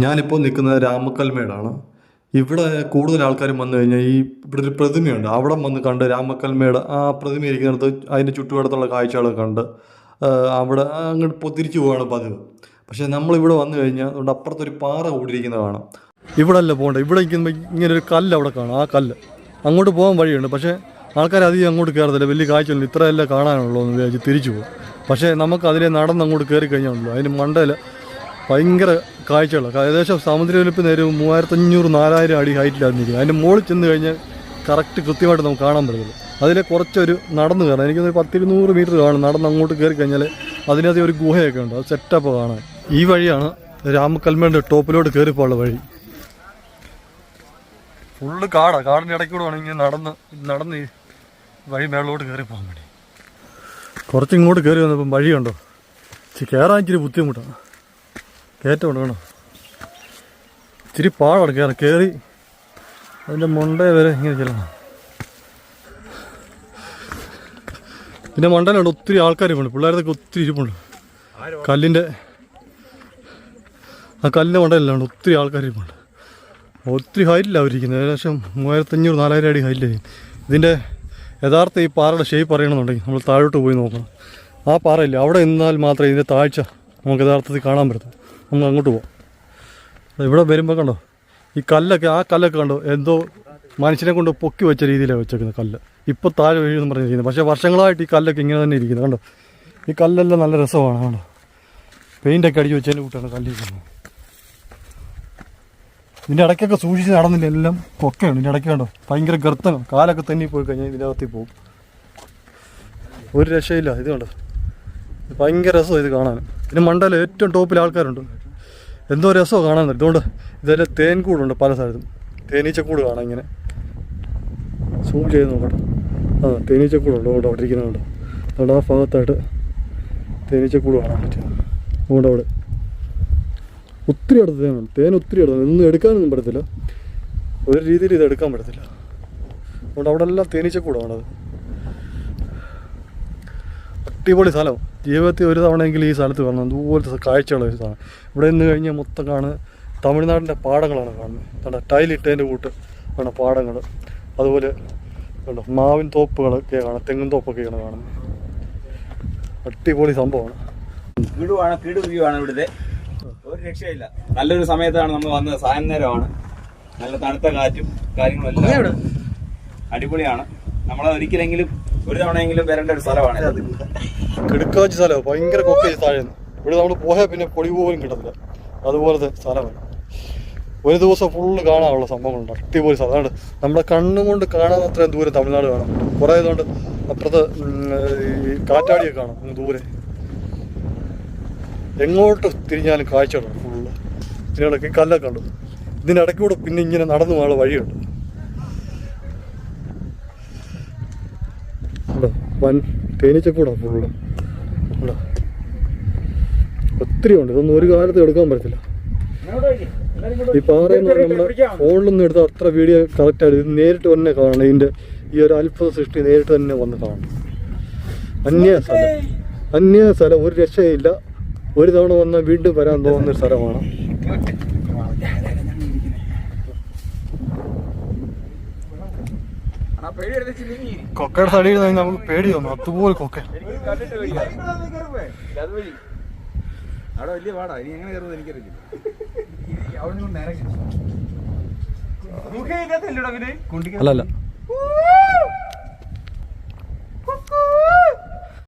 ഞാനിപ്പോൾ നിൽക്കുന്നത് രാമക്കൽമേടാണ്. ഇവിടെ കൂടുതൽ ആൾക്കാരും വന്നു കഴിഞ്ഞാൽ ഈ ഇവിടെ ഒരു പ്രതിമയുണ്ട്. അവിടെ വന്ന് കണ്ട് രാമക്കൽമേട് ആ പ്രതിമ ഇരിക്കുന്നിടത്ത് അതിന്റെ ചുറ്റുപാടത്തുള്ള കാഴ്ചകളൊക്കെ കണ്ട് അവിടെ അങ്ങോട്ട് പൊതിരിച്ചു പോവാണ് പതിവ്. പക്ഷേ നമ്മളിവിടെ വന്നു കഴിഞ്ഞാൽ അതുകൊണ്ട് അപ്പുറത്തൊരു പാറ കൂടിയിരിക്കുന്നത് കാണാം. ഇവിടെ അല്ല പോകണ്ട ഇവിടെ ഇരിക്കുമ്പോൾ ഇങ്ങനെ ഒരു കല്ല് അവിടെ കാണാം. ആ കല്ല്. അങ്ങോട്ട് പോകാൻ വഴിയുണ്ട്. പക്ഷേ ആൾക്കാർ അധികം അങ്ങോട്ട് കയറത്തില്ല. വലിയ കാഴ്ചയൊന്നും ഇത്രയല്ല കാണാനുള്ളൂ എന്ന് വിചാരിച്ച് തിരിച്ചു പോകും. പക്ഷേ നമുക്ക് അതിലെ നടന്ന് അങ്ങോട്ട് കയറി കഴിഞ്ഞാണല്ലോ അതിന് മണ്ടയിൽ ഭയങ്കര കാഴ്ചകളാണ് ഏകദേശം സമുദ്രവലിപ്പ് നേരെ മൂവായിരത്തഞ്ഞൂറ് നാലായിരം അടി ഹൈറ്റിലാണ് നിൽക്കുന്നത്. അതിന്റെ മുകളിൽ ചെന്ന് കഴിഞ്ഞാൽ കറക്റ്റ് കൃത്യമായിട്ട് നമുക്ക് കാണാൻ പറ്റുള്ളൂ. അതിലെ കുറച്ചൊരു നടന്ന് കയറാം. എനിക്കൊരു പത്തിരുന്നൂറ് മീറ്റർ കാണും. നടന്ന് അങ്ങോട്ട് കയറി കഴിഞ്ഞാൽ അതിനകത്ത് ഒരു ഗുഹയൊക്കെ ഉണ്ട്. അത് സെറ്റപ്പ് കാണാൻ ഈ വഴിയാണ് രാമക്കൽമേന്റെ ടോപ്പിലോട്ട് കയറിപ്പോള്ള വഴി. ഫുള്ള് കാടാണ് കാടിന്റെ ഇടയ്ക്കൂടെ വേണം ഇങ്ങനെ നടന്ന് നടന്ന് ഈ വഴി മേളിലോട്ട് കയറി പോകാൻ വേണ്ടി. കുറച്ച് ഇങ്ങോട്ട് കയറി വന്നപ്പം വഴിയുണ്ടോ? കയറാൻ ഇച്ചിരി ബുദ്ധിമുട്ടാണ്. കയറ്റമുണ്ട് കൊടുക്കണം ഇച്ചിരി പാടാണ് കയറി കയറി അതിന്റെ മുണ്ടേ വരെ ഇങ്ങനെ ചെല്ലണം. പിന്നെ മണ്ടയിലുണ്ട് ഒത്തിരി ആൾക്കാർ ഉണ്ട് പിള്ളേരൊക്കെ ഒത്തിരി ഇരിപ്പുണ്ട്. കല്ലിന്റെ ആ കല്ലിന്റെ മണ്ടനല്ലാണ്ട് ഒത്തിരി ആൾക്കാർ ഇരിപ്പുണ്ട്. ഒത്തിരി ഹൈറ്റിലാണ് അവരിക്കുന്നത് ഏകദേശം മൂവായിരത്തഞ്ഞൂറ് നാലായിരം അടി ഹൈറ്റിലാണ് ഇതിന്റെ യഥാർത്ഥ ഈ പാറയുടെ ഷേപ്പ് അറിയണമെന്നുണ്ടെങ്കിൽ നമ്മൾ താഴോട്ട് പോയി നോക്കണം. ആ പാറയില്ല? അവിടെ നിന്നാൽ മാത്രമേ ഇതിന്റെ താഴ്ച നമുക്ക് യഥാർത്ഥത്തിൽ കാണാൻ പറ്റൂ നമ്മൾ അങ്ങോട്ട് പോകാം ഇവിടെ വരുമ്പോൾ കണ്ടോ ഈ കല്ലൊക്കെ ആ കല്ലൊക്കെ കണ്ടോ എന്തോ മനുഷ്യനെ കൊണ്ട് പൊക്കി വെച്ച രീതിയിലാണ് വെച്ചേക്കുന്നത് കല്ല്. ഇപ്പോൾ താഴെ വീഴുമെന്ന് പറഞ്ഞിരിക്കുന്നത് പക്ഷേ വർഷങ്ങളായിട്ട് ഈ കല്ലൊക്കെ ഇങ്ങനെ തന്നെ ഇരിക്കുന്നത് കണ്ടോ ഈ കല്ലെല്ലാം നല്ല രസമാണ്. കണ്ടോ പെയിന്റൊക്കെ അടിച്ച് വെച്ചതിന്റെ കൂട്ടാണ് കല്ലിരിക്കുന്നത് ഇതിന്റെ ഇടയ്ക്കൊക്കെ സൂക്ഷിച്ച് നടന്നില്ല എല്ലാം പൊക്കെയാണ്. ഇതിന്റെ ഇടയ്ക്ക് കണ്ടോ ഭയങ്കര ഗർത്തനം കാലൊക്കെ തന്നെ പോയി കഴിഞ്ഞാൽ ഇതിന്റെ അകത്തേക്ക് പോകും. ഒരു രക്ഷയില്ല ഇത് കണ്ടോ. ഭയങ്കര രസമാണ് ഇത് കാണാൻ. പിന്നെ മണ്ടയിൽ ഏറ്റവും ടോപ്പിൽ ആൾക്കാരുണ്ട്. എന്തോ രസമോ കാണാൻ. ഇതുകൊണ്ട് ഇതെല്ലാം തേൻകൂടുണ്ട് പല സ്ഥലത്തും. തേനീച്ചക്കൂട് കാണാം ഇങ്ങനെ. സൂം ചെയ്ത് നോക്കട്ടെ. ആ തേനീച്ചക്കൂടുണ്ട്. അവിടെ അവിടെ ഇരിക്കുന്നുണ്ട് അതുകൊണ്ട് ആ ഭാഗത്തായിട്ട് തേനീച്ചക്കൂട് കാണാൻ പറ്റും. അതുകൊണ്ട് അവിടെ ഒത്തിരി അടുത്ത് തേനുണ്ട് തേൻ ഒത്തിരി അടുത്ത് ഒന്നും എടുക്കാനൊന്നും പറ്റത്തില്ല. ഒരു രീതിയിൽ ഇത് എടുക്കാൻ പറ്റത്തില്ല. അതുകൊണ്ട് അവിടെ എല്ലാം തേനീച്ചക്കൂടാണത് അടിപൊളി സ്ഥലം. ജീവിതത്തിൽ ഒരു തവണയെങ്കിലും ഈ സ്ഥലത്ത് വരണം അതുപോലത്തെ കാഴ്ചയുള്ള ഒരു സ്ഥലം ഇവിടെ നിന്ന് കഴിഞ്ഞാൽ മൊത്തം കാണുന്നത് തമിഴ്നാടിന്റെ പാടങ്ങളാണ് കാണുന്നത് കണ്ട? ടൈലിട്ടതിന്റെ കൂട്ട് ആണ് പാടങ്ങൾ അതുപോലെ കണ്ടോ? മാവിൻ തോപ്പുകളൊക്കെ കാണാം. തെങ്ങും തോപ്പൊക്കെയാണ് കാണുന്നത് അടിപൊളി സംഭവമാണ്. കിടുവാണ് കിടു വ്യൂ ആണ് ഇവിടുത്തെ. ഒരു രക്ഷയില്ല. നല്ലൊരു സമയത്താണ് നമ്മൾ വന്നത്. സായന്നേരമാണ് നല്ല തണുത്ത കാറ്റും കാര്യങ്ങളും എല്ലാം അടിപൊളിയാണ്. നമ്മളെ ഒരിക്കലെങ്കിലും ഒരു തവണയെങ്കിലും വരേണ്ട ഒരു സ്ഥലമാണ് ഇത്. സ്ഥലം. ഭയങ്കര കൊക്കെ താഴെന്ന് ഇവിടെ നമ്മൾ പോയാൽ പിന്നെ പൊടി പോലും കിട്ടത്തില്ല. അതുപോലത്തെ സ്ഥലമാണ്. ഒരു ദിവസം ഫുള്ള് കാണാനുള്ള സംഭവങ്ങളുണ്ട്. അടിപൊളി സ്ഥലം. അതുകൊണ്ട് നമ്മുടെ കണ്ണുകൊണ്ട് കാണാൻ അത്രയും ദൂരെ തമിഴ്നാട് കാണാം. കുറേ ഇതുകൊണ്ട് അപ്പുറത്ത് കാറ്റാടിയൊക്കെ കാണാം ദൂരെ. എങ്ങോട്ട് തിരിഞ്ഞാലും കാഴ്ചകളാണ് ഫുള്ള് ഇതിനിടയ്ക്ക് കല്ലൊക്കെ ഉണ്ട് ഇതിനിടയ്ക്കൂടെ പിന്നെ ഇങ്ങനെ നടന്നു പോകാനുള്ള വഴിയുണ്ട്. വൻ തേനീച്ചക്കൂടാ ഫുള്ള് ഒത്തിരി ഉണ്ട്. ഇതൊന്നും ഒരു കാലത്ത് എടുക്കാൻ പറ്റത്തില്ല. ഈ പാറ എന്ന് പറഞ്ഞാൽ നമ്മുടെ ഫോണിലൊന്നും എടുത്താൽ അത്ര വീഡിയോ കറക്റ്റ് ആയിട്ട് ഇത് നേരിട്ട് തന്നെ കാണണം. ഇതിന്റെ ഈ ഒരു അത്ഭുത സൃഷ്ടി നേരിട്ട് തന്നെ വന്ന് കാണണം. അന്യ സ്ഥലം. അന്യ സ്ഥലം. ഒരു രക്ഷയില്ല. ഒരു തവണ വന്നാൽ വീണ്ടും വരാൻ തോന്നുന്ന ഒരു സ്ഥലമാണ്. കൊക്കയുടെ തടി നിന്ന് നമുക്ക് പേടി തോന്നും അതുപോലെ കൊക്ക. അവിടെ വലിയ പാടാ. ഇനി എങ്ങനെ കയറുന്നത് എനിക്കറിയില്ല. അല്ലല്ല.